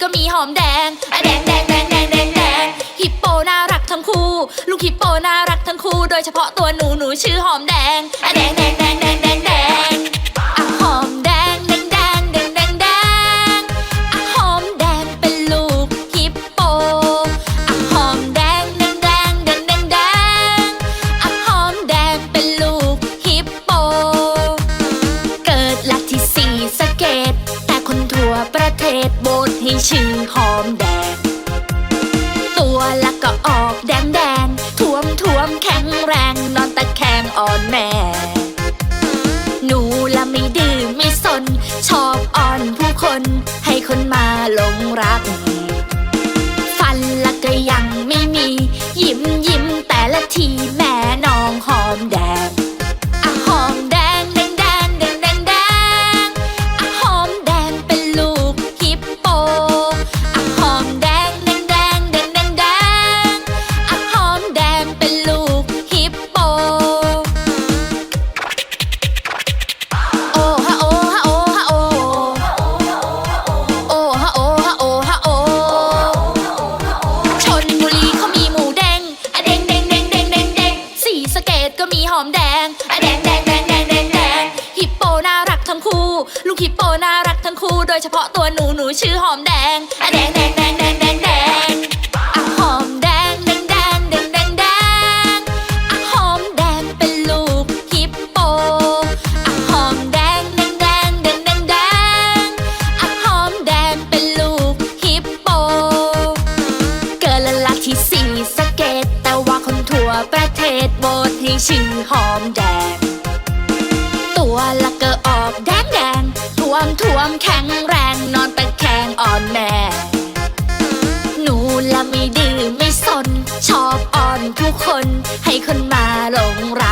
ก็มีหอมแดงอะแดงแดงแดงแดงแดงแดงฮิปโปน่ารักทั้งคู่ ลูกฮิปโปน่ารักทั้งคู่ โดยเฉพาะตัวหนูหนูชื่อหอมแดงอะแดงแดงแดงแดงแดงแดงอะหอมแดงแดงแดงแดงแดงแดงอะหอมแดงเป็นลูกฮิปโปอะหอมแดงแดงแดงแดงแดงแดงอะหอมแดงเป็นลูกฮิปโป เกิดหลักที่สี่สะเกตแต่คนทั่วประเทศโบส ให้ชื่อหอมแดง ตัวละก็ออกแดงแดงท่วมท่วมแข็งแรง นอนตะแคงอ่อนแม่ ทั้งคู่ ลูกฮิปโปน่ารักทั้งคู่ โดยเฉพาะตัวหนูหนูชื่อหอมแดงอะแดงแดงแดงแดงแดงแดงอะหอมแดงแดงแดงแดงแดงแดงอะหอมแดงเป็นลูกฮิปโปอะหอมแดงแดงแดงแดงแดงแดงอะหอมแดงเป็นลูกฮิปโป เกิดละลักที่สี่สะเกตแต่ว่าคนทั่วประเทศโบสให้ชื่อหอมแดง ตัวละก็อ วมท่วมแข็งแรงนอนตะแคงอ่อนแม่หนูละไม่ดื้อไม่สน ชอบอ่อนทุกคนให้คนมาหลงรัก